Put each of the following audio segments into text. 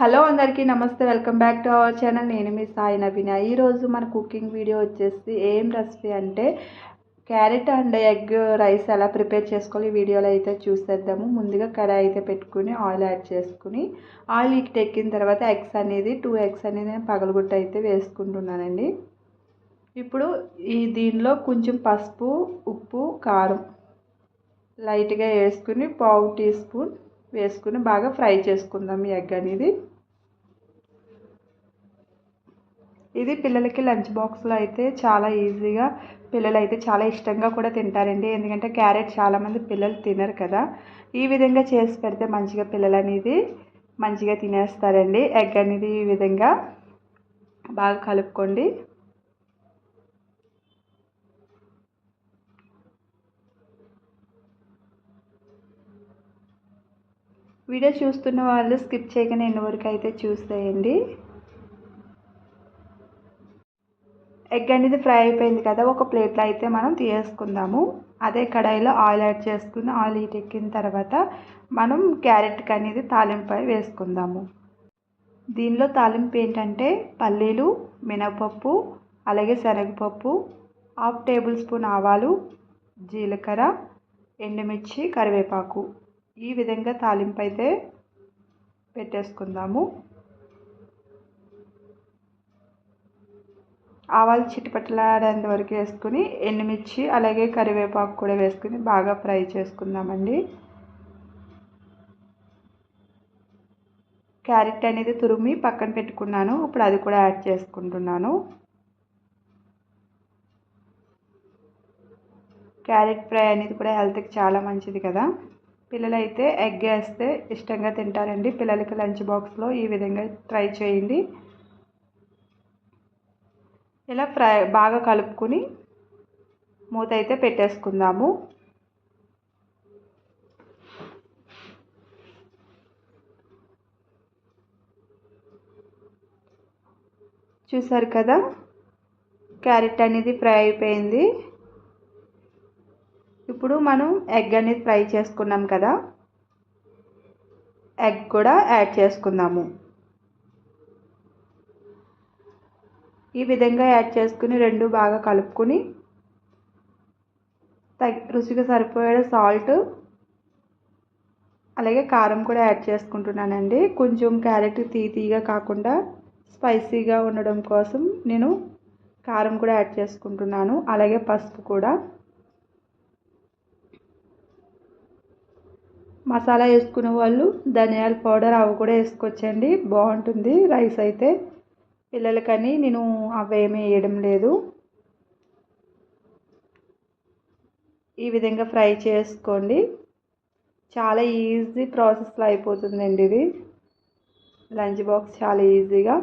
Hello అందరికీ నమస్తే welcome back to our channel. నేను మీ సాయి నవీన. ఈరోజు మన కుకింగ్ వీడియో వచ్చేసి ఏం రెసిపీ అంటే క్యారెట్ అండ్ ఎగ్ రైస్ ఎలా ప్రిపేర్ చేసుకోవాలి ఈ వీడియోలో అయితే చూసేద్దాము. ముందుగా కడాయి అయితే పెట్టుకుని ఆయిల్ యాడ్ చేసుకుని ఆయిల్ ఎక్కిన తర్వాత ఎగ్స్ అనేది టూ ఎగ్స్ అనేది నేను పగలగొట్టు అయితే వేసుకుంటున్నానండి. ఇప్పుడు ఈ దీనిలో కొంచెం పసుపు ఉప్పు కారం లైట్గా వేసుకుని పావు టీ స్పూన్ వేసుకుని బాగా ఫ్రై చేసుకుందాం ఈ ఎగ్ అనేది. ఇది పిల్లలకి లంచ్ బాక్స్లో అయితే చాలా ఈజీగా పిల్లలు అయితే చాలా ఇష్టంగా కూడా తింటారండి. ఎందుకంటే క్యారెట్ చాలామంది పిల్లలు తినరు కదా. ఈ విధంగా చేసి పెడితే మంచిగా పిల్లలు అనేది మంచిగా తినేస్తారండి. ఎగ్ అనేది ఈ విధంగా బాగా కలుపుకోండి. వీడియో చూస్తున్న వాళ్ళు స్కిప్ చేయగానే ఎన్ని వరకు అయితే చూసేయండి. ఎగ్ అనేది ఫ్రై అయిపోయింది కదా ఒక ప్లేట్లో అయితే మనం తీసుకుందాము అదే కడాయిలో ఆయిల్ యాడ్ చేసుకుని ఆయిల్ హీట్ ఎక్కిన తర్వాత మనం క్యారెట్ అనేది తాలింపై వేసుకుందాము. దీనిలో తాలింపు ఏంటంటే పల్లీలు మినపప్పు అలాగే శనగపప్పు హాఫ్ టేబుల్ స్పూన్ ఆవాలు జీలకర్ర ఎండుమిర్చి కరివేపాకు. ఈ విధంగా తాలింపు అయితే పెట్టేసుకుందాము. ఆవాలు చిట్టుపట్టలాడేంత వరకు వేసుకుని ఎండుమిర్చి అలాగే కరివేపాకు కూడా వేసుకుని బాగా ఫ్రై చేసుకుందామండి. క్యారెట్ అనేది తురిమి పక్కన పెట్టుకున్నాను. ఇప్పుడు అది కూడా యాడ్ చేసుకుంటున్నాను. క్యారెట్ ఫ్రై అనేది కూడా హెల్త్కి చాలా మంచిది కదా. పిల్లలైతే ఎగ్ వేస్తే ఇష్టంగా తింటారండి. పిల్లలకి లంచ్ బాక్స్లో ఈ విధంగా ట్రై చేయండి. ఇలా ఫ్రై బాగా కలుపుకుని మూత అయితే పెట్టేసుకుందాము. చూసారు కదా? క్యారెట్ అనేది ఫ్రై అయిపోయింది. ఇప్పుడు మనం ఎగ్ అనేది ఫ్రై చేసుకున్నాం కదా. ఎగ్ కూడా యాడ్ చేసుకుందాము. ఈ విధంగా యాడ్ చేసుకుని రెండు బాగా కలుపుకొని తగ్ రుచిగా సరిపోయే సాల్ట్ అలాగే కారం కూడా యాడ్ చేసుకుంటున్నానండి. కొంచెం క్యారెట్ తీతీగా కాకుండా స్పైసీగా ఉండడం కోసం నేను కారం కూడా యాడ్ చేసుకుంటున్నాను. అలాగే పసుపు కూడా. మసాలా వేసుకునే వాళ్ళు ధనియాల పౌడర్ అవి కూడా వేసుకోవచ్చండి. బాగుంటుంది. రైస్ అయితే పిల్లలకని నేను అవేమీ వేయడం లేదు. ఈ విధంగా ఫ్రై చేసుకోండి. చాలా ఈజీ ప్రాసెస్లో అయిపోతుందండి ఇది. లంచ్ బాక్స్ చాలా ఈజీగా.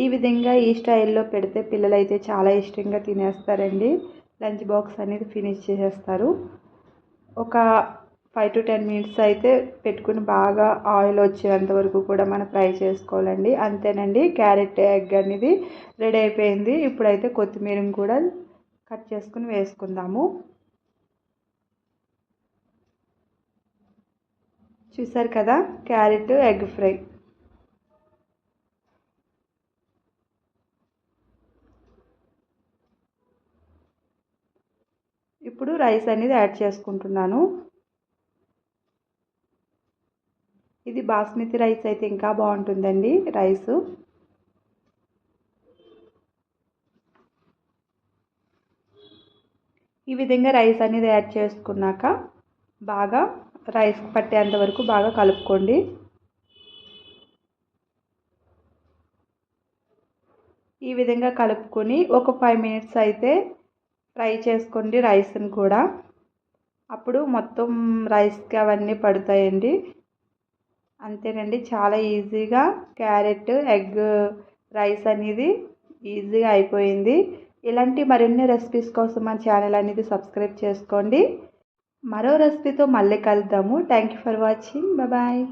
ఈ విధంగా ఈ స్టైల్లో పెడితే పిల్లలు అయితే చాలా ఇష్టంగా తినేస్తారండి. లంచ్ బాక్స్ అనేది ఫినిష్ చేసేస్తారు. ఒక ఫైవ్ టు టెన్ మినిట్స్ అయితే పెట్టుకుని బాగా ఆయిల్ వచ్చేంత వరకు కూడా మనం ఫ్రై చేసుకోవాలండి. అంతేనండి క్యారెట్ ఎగ్ అనేది రెడీ అయిపోయింది. ఇప్పుడైతే కొత్తిమీర కూడా కట్ చేసుకుని వేసుకుందాము. చూసారు కదా క్యారెట్ ఎగ్ ఫ్రై. ఇప్పుడు రైస్ అనేది యాడ్ చేసుకుంటున్నాను. ఇది బాస్మతి రైస్ అయితే ఇంకా బాగుంటుందండి రైస్. ఈ విధంగా రైస్ అనేది యాడ్ చేసుకున్నాక బాగా రైస్ పట్టేంత వరకు బాగా కలుపుకోండి. ఈ విధంగా కలుపుకొని ఒక ఫైవ్ మినిట్స్ అయితే ఫ్రై చేసుకోండి రైస్ని కూడా. అప్పుడు మొత్తం రైస్కి అవన్నీ పడతాయండి. అంతేనండి చాలా ఈజీగా క్యారెట్ ఎగ్ రైస్ అనేది ఈజీగా అయిపోయింది. ఇలాంటి మరిన్ని రెసిపీస్ కోసం మన ఛానల్ అనేది సబ్స్క్రైబ్ చేసుకోండి. మరో రెసిపీతో మళ్ళీ కలుద్దాము. Thank you for watching bye